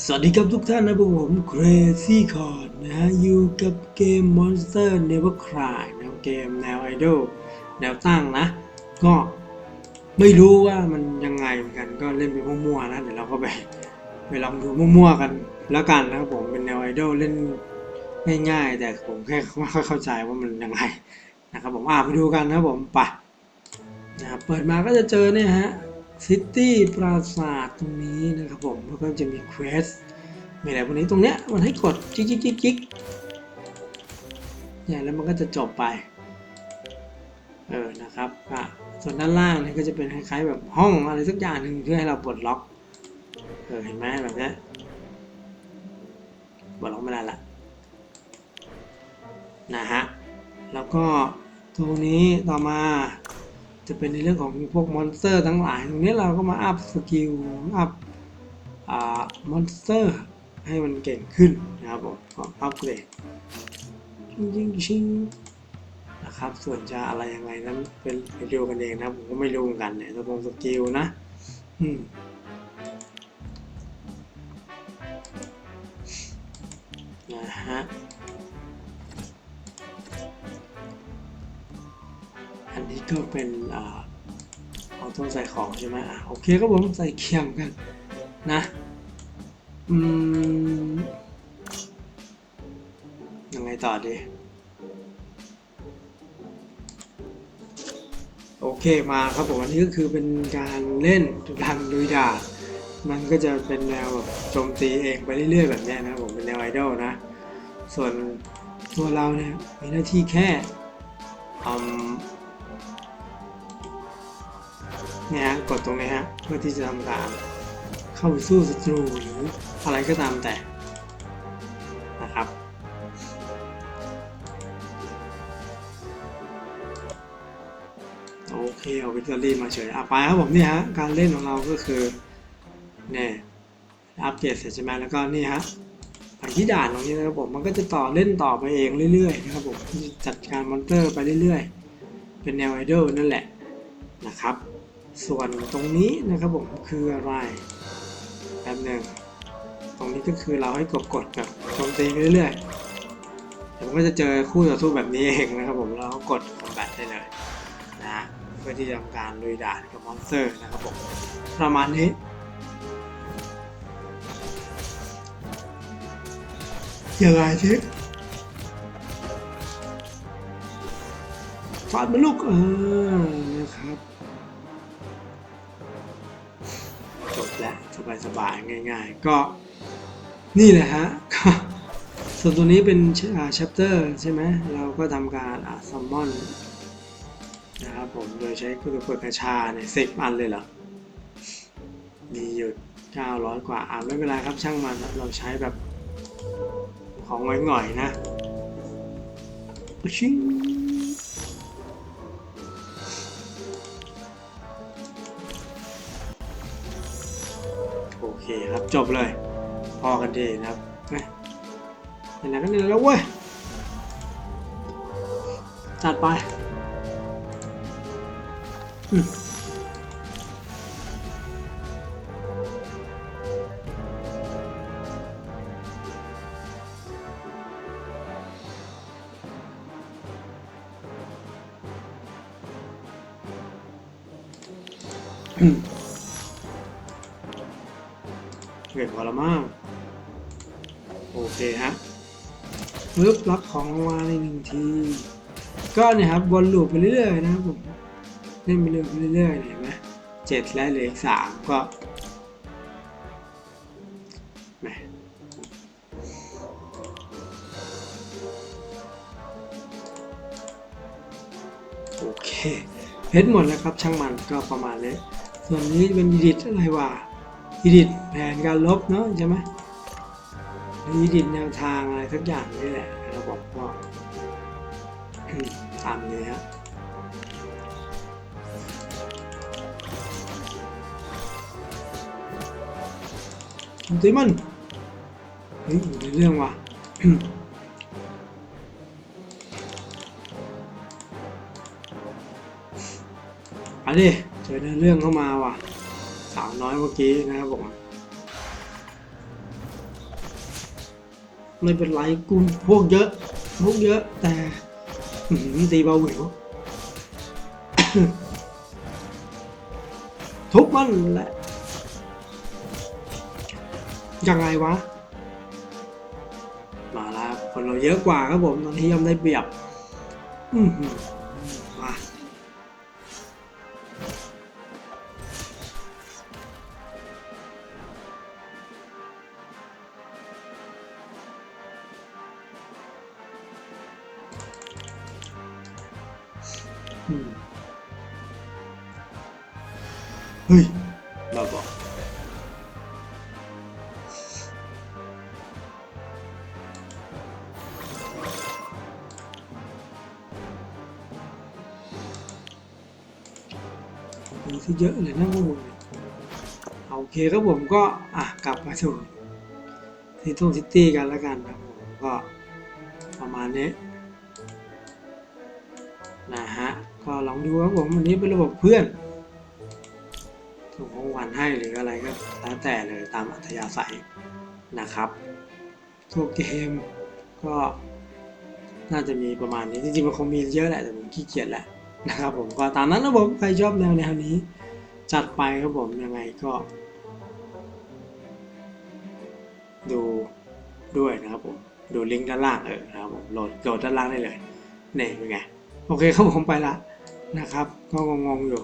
สวัสดีครับทุกท่านนะผม Crazy c o r d นะฮะอยู่กับเกม Monster Never Cry นะเกมแนวไอดอลแนวตั้งนะ ก็ไม่รู้ว่ามันยังไงเหมือนกันก็เล่นไปมั่วๆนะ เดี๋ยวเราก็ไปไปลองดูมั่วๆกันแล้วกันนะครับผมเป็นแนวไอดอลเล่นง่าย ๆ แต่ผมแค่ไม่ค่อยเข้าใจว่ามันยังไงนะครับผมอ่าไปดูกันนะครับผมไปนะครับเปิดมาก็จะเจอเนี่ยฮะ ซิตี้ปราสาทตรงนี้นะครับผมแล้วก็จะมีเควสมีอะไรพวกนี้ตรงเนี้ยมันให้กดจิ๊กจิ๊กจิ๊กจิ๊กเนี่ยแล้วมันก็จะจบไปเออนะครับอะส่วนด้านล่างนี่ก็จะเป็นคล้ายๆแบบห้องอะไรสักอย่างหนึ่งเพื่อให้เราปลดล็อกเออเห็นไหมแบบนี้ปลดล็อกไม่ได้ละนะฮะแล้วก็ตรงนี้ต่อมา จะเป็นในเรื่องของพวกมอนสเตอร์ทั้งหลาย ตรงนี้เราก็มาอัพสกิลอัพอ่ามอนสเตอร์ให้มันเก่งขึ้นนะครับผมก็อัพเกรดชิงชิงชิงนะครับ ส่วนจะอะไรยังไงนั้นเป็นไปดูกันเองนะผมก็ไม่รู้เหมือนกันเนี่ยตัวสกิลนะอืมนะฮะ อันนี้ก็เป็นอ่าเอาต้ใส่ของใช่ไหมอะโอเคก็ผมใส่เคียงกันนะอืมยังไงต่อดีโอเคมาครับผมอันนี้ก็คือเป็นการเล่นรันลุยดามันก็จะเป็นแนวแบบโจมตีเองไปเรื่อยๆแบบนี้นะผมเป็นแนวไอดอลนะ ส่วนตัวเราเนี่ยมีหน้าที่แค่อืม เนี่ยกดตรงนี้ฮะเพื่อที่จะทำการเข้าไปสู้ศัตรูหรืออะไรก็ตามแต่นะครับโอเคเอาวิกตอรี่มาเฉยอะไปครับผมเนี่ยฮะการเล่นของเราก็คือเนี่ยอัปเกรดเสร็จใช่ไหมแล้วก็นี่ฮะไปที่ด่านตรงนี้นะครับผมมันก็จะต่อเล่นต่อไปเองเรื่อยๆนะครับผมจัดการมอนเตอร์ไปเรื่อยๆ เป็นแนวไอดอลนั่นแหละนะครับ ส่วนตรงนี้นะครับผมคืออะไรแป๊บหนึ่งตรงนี้ก็คือเราให้กดกดกับโจมตีไปเรื่อยๆเดี๋ยวมันก็จะเจอคู่ต่อสู้แบบนี้เองนะครับผมเราก็กดคอมแบทได้เลยนะเพื่อที่จะทำการลุยด่านกับมอนสเตอร์นะครับผมประมาณนี้ยังไงทิ ฟาดมันลูกเออนะครับจบแล้วสบายๆง่าย ๆ ก็นี่แหละฮะส่วนตัวนี้เป็นอ่า chapter ใช่ไหมเราก็ทำการอ่า summon นะครับผมโดยใช้กุญแจกระชาเนี่ยสิบอันเลยเหรอ มีอยู่ 900 กว่าอ่าไม่เป็นไรครับช่างมันเราใช้แบบของหง่อยๆนะชิง เคครับจบเลย พอกันดีนะครับนะไหนๆก็ไหนแล้วเว้ยจัดไปอืม เก็บพอละมากโอเคฮะปึ๊บรับของรางวัลในหนึ่งที ก็เนี่ยครับวนลูปไปเรื่อยๆนะครับผมเล่นไปเรื่อยไปเรื่อยๆเห็นไหมเจ็ดและเหลืออีกสามก็โอเคเพชรหมดแล้วครับช่างมันก็ประมาณนี้ ส่วนนี้เป็นอีดิทอะไรวะ อีดิทแผนการลบเนาะใช่ไหมหรืออีดิทแนวทางอะไรสักอย่างนี่แหละระบบก็ตามนี้ฮะตีมันเฮ้ยเรื่องว่ะอันนี้เจอเรื่องเข้ามาว่ะ สาวน้อยเมื่อกี้นะครับผมไม่เป็นไรกูพวกเยอะ พวกเยอะแต่อื้อหือตีเบาหวิวทุบมันแหละยังไงวะ มาแล้วคนเราเยอะกว่าครับผมตอนนี้ยอมได้เปรียบ อืม เฮ้ยเราบอกมีซะเยอะเลยนะพวกมึงเอาโอเคครับผมก็อะกลับมาสู่ซิทงซิตี้กันแล้วกันครับผมก็ประมาณนี้นะฮะ ก็ลองดูครับผมวันนี้เป็นระบบเพื่อนส่งของวัญให้หรืออะไรก็แล้วแต่เลยตามอัธยาศัยนะครับตัวเกมก็น่าจะมีประมาณนี้จริงๆมันคงมีเยอะแหละแต่ผมขี้เกียจแหละนะครับผมก็ตามนั้นนะผมใครชอบแนวแนวนี้ จัดไปครับผมยังไงก็ ดูด้วยนะครับผมดูลิงก์ด้านล่างเออนะครับผมโหลดโหลดด้านล่างได้เลยนี่เป็นไงโอเคครับผมไปละ นะครับ ก็งงๆอยู่